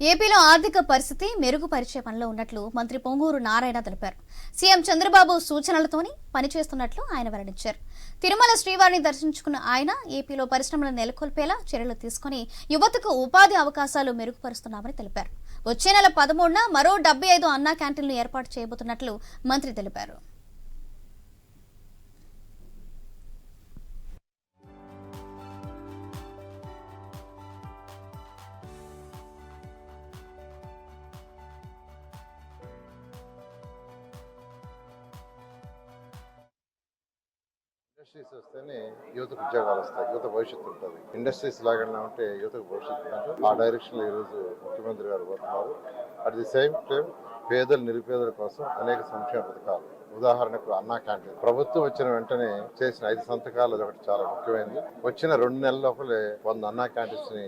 ఏపీలో ఆర్థిక పరిస్థితి మెరుగుపరిచే పనిలో ఉన్నట్లు మంత్రి పొంగూరు నారాయణ తెలిపారు. సీఎం చంద్రబాబు సూచనలతోని పనిచేస్తున్నట్లు ఆయన వెల్లడించారు. తిరుమల శ్రీవారిని దర్శించుకున్న ఆయన ఏపీలో పరిశ్రమలు నెలకొల్పేలా చర్యలు తీసుకుని యువతకు ఉపాధి అవకాశాలు మెరుగుపరుస్తున్నామని తెలిపారు. వచ్చే నెల పదమూడున మరో డెబ్బై ఐదు అన్నా క్యాంటీన్లు ఏర్పాటు చేయబోతున్నట్లు మంత్రి తెలిపారు. ఇండస్ట్రీస్ వస్తేనే యువతకు ఉద్యోగాలు వస్తాయి యువత భవిష్యత్తు ఉంటుంది. ఇండస్ట్రీస్ లాగా ఉంటే యువతకు భవిష్యత్తు ఉంటుంది. ఆ డైరెక్షన్లో ఈరోజు ముఖ్యమంత్రి గారు పోతున్నారు. అట్ ది సేమ్ టైం పేదలు నిరుపేదల కోసం అనేక సంక్షేమ పథకాలు. ఉదాహరణకు అన్నా క్యాంటీన్. ప్రభుత్వం వచ్చిన వెంటనే చేసిన ఐదు సంతకాలు ఒకటి చాలా ముఖ్యమైనది. వచ్చిన రెండు నెలల లోపలే వంద అన్నా క్యాంటీన్స్ని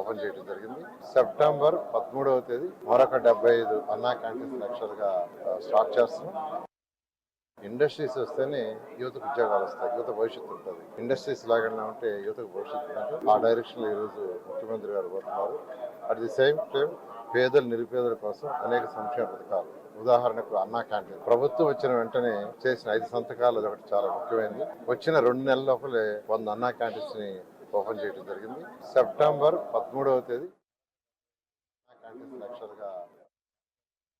ఓపెన్ చేయడం జరిగింది. సెప్టెంబర్ పదమూడవ తేదీ మరొక డెబ్బై ఐదు అన్నా క్యాంటీన్స్ లక్షలుగా స్టార్ట్ చేస్తున్నాం. ఇండస్ట్రీస్ వస్తేనే యువతకు ఉద్యోగాలు వస్తాయి యువత భవిష్యత్తు ఉంటుంది. ఇండస్ట్రీస్ లాగా ఉంటే యువతకు భవిష్యత్తు ఉంటుంది. ఆ డైరెక్షన్ ఈరోజు ముఖ్యమంత్రి గారు పోతున్నారు. అట్ ది సేమ్ టైం పేదలు నిరుపేదల కోసం అనేక సంక్షేమ పథకాలు. ఉదాహరణకు అన్నా క్యాంటీన్. ప్రభుత్వం వచ్చిన వెంటనే చేసిన ఐదు సంతకాలు ఒకటి చాలా ముఖ్యమైనది. వచ్చిన రెండు నెలల లోపలే వంద అన్నా క్యాంటీన్స్ని ఓపెన్ చేయడం జరిగింది. సెప్టెంబర్ పదమూడవ తేదీ. క్యాంటీన్స్ లక్షలుగా